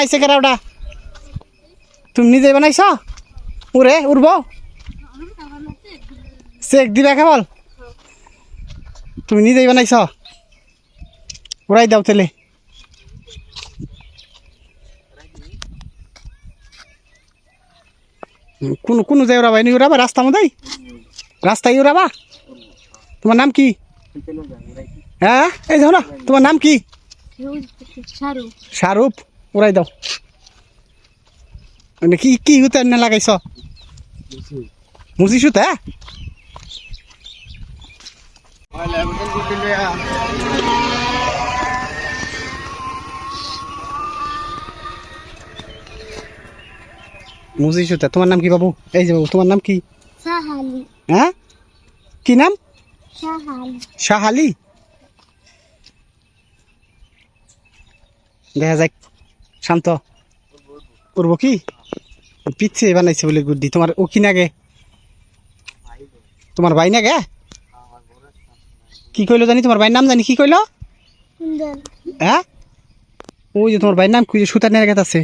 বানাইছে কেরা ওটা? তুমি নিজে বানাইছ? উড়ে উড়ব চেক দিবা কেবল? তুমি নিজেই বানাইছ? উড়াই দাও তেলে কোনো কোনো যাই উড়াবা? এনে উড়াবা রাস্তা মধ্যেই? রাস্তায় উড়াবা? তোমার নাম কি? হ্যাঁ? এই যাও না তোমার নাম কি? শাহরুখ? উড়াই দাও। মানে কি কি হুতে এনে লাগাইছ? মুসি সুতা? মুসি সুতা তোমার নাম কি বাবু? এই যে বাবু তোমার নাম কি? সাহালি হ্যাঁ কি নাম? সাহালি শাহালি? দেখা যাক। শান্ত। করব কি? পিচ্ছে বানাইছে বলে গুড্ডি। তোমার ও কি নাগে তোমার ভাই নাগে কি কইলো জানি? তোমার ভাইয়ের নাম জানি? কি কইলো? হ্যাঁ? ওই যে তোমার ভাইয়ের নাম কি সুতা নিয়ে গেছে আছে।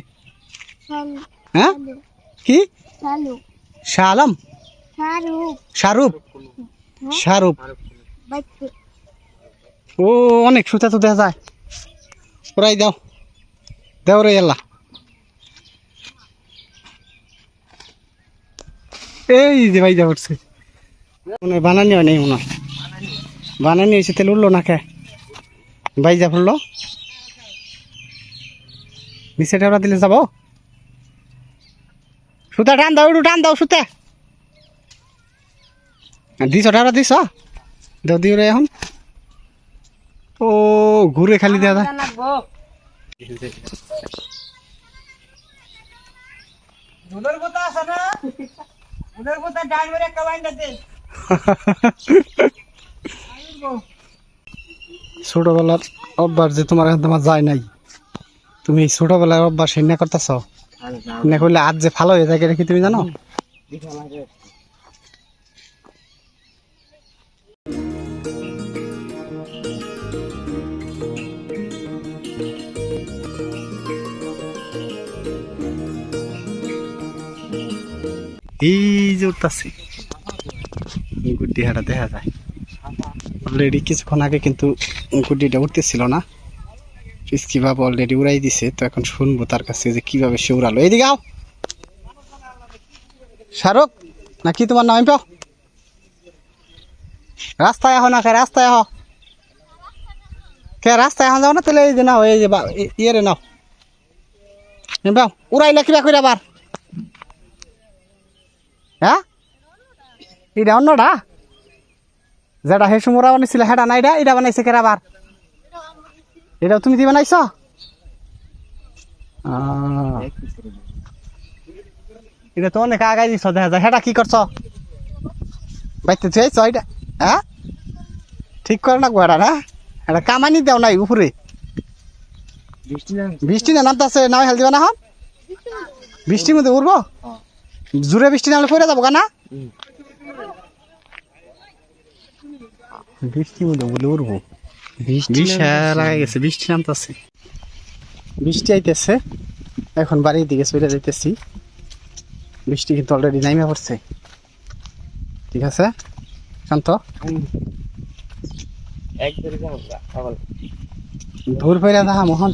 হ্যাঁ? কি? শাহ আলম শাহরুখ। শাহরুখ? শাহরুখ। ও অনেক সুতা তো দেখা যায়। ওরাই দাও। দাও রে আল্লাহ এই যে ভাই যা উঠছে। মনে বানানি হয় নাই মনে বানানি হয়েছে, তেল উঠল না কে? ভাই যা ফুললো। নিচে টেবরা দিলে যাব? সুতা টান দাও, একটু টান দাও সুতা। দিছ টেবরা দিছ? দাও, দিও এখন। ও, ঘুরে খালি ছোটবেলার অভ্যাস যে তোমার তোমার যায় নাই। তুমি ছোটবেলার অভ্যাস করতেছ? না করলে আজ যে ভালো হয়ে এটা কি তুমি জানো? এই যে উঠতেছে। গুড্ডি হাটা দেখা যায়। অলরেডি কিছুক্ষণ আগে কিন্তু গুড্ডিটা উঠতেছিল না। বাবা অলরেডি উড়াই দিছে, তো এখন শুনব তার কাছে যে কীভাবে সে উড়ালো। এইদিকে আও! শাহরুখ, নাকি তোমার নাম পাও রাস্তায় আহ না রাস্তায় আহ। কে, রাস্তায় আহ যাও না তাহলে, এই যে নাও, এই যে ইয়ে রে নাও। এই পাও উড়াইলে কিবা করে আবার? হ্যাঁ? এটা অন্যটা যেটা হে সুমরা বানাইছিল হেটা না এটা এটা বানাইছে কেরা আবার? এটাও তুমি দি বানাইছ। এটা তো অনেক আগাই দিছ দেখা যায়। হেটা কি করছ? বাইতে চাইছ এটা হ্যাঁ? ঠিক করে না গোয়াটা না? এটা কামানি দেও নাই উপরে। বৃষ্টি না নামতাছে নাও হেল দিবা না হন? বৃষ্টির মধ্যে উঠবো জোরে বৃষ্টি নামলে পড়ে যাব না? বৃষ্টির মধ্যে বলে উঠবো লাগাই গেছে বৃষ্টি নামতেছে। বৃষ্টি আইতেছে। এখন বাড়ির দিকে চলে যাইতেছি। বৃষ্টি কিন্তু অলরেডি নাইমে পড়ছে। ঠিক আছে? শান্ত? দূর ফেরা দেখা মোহন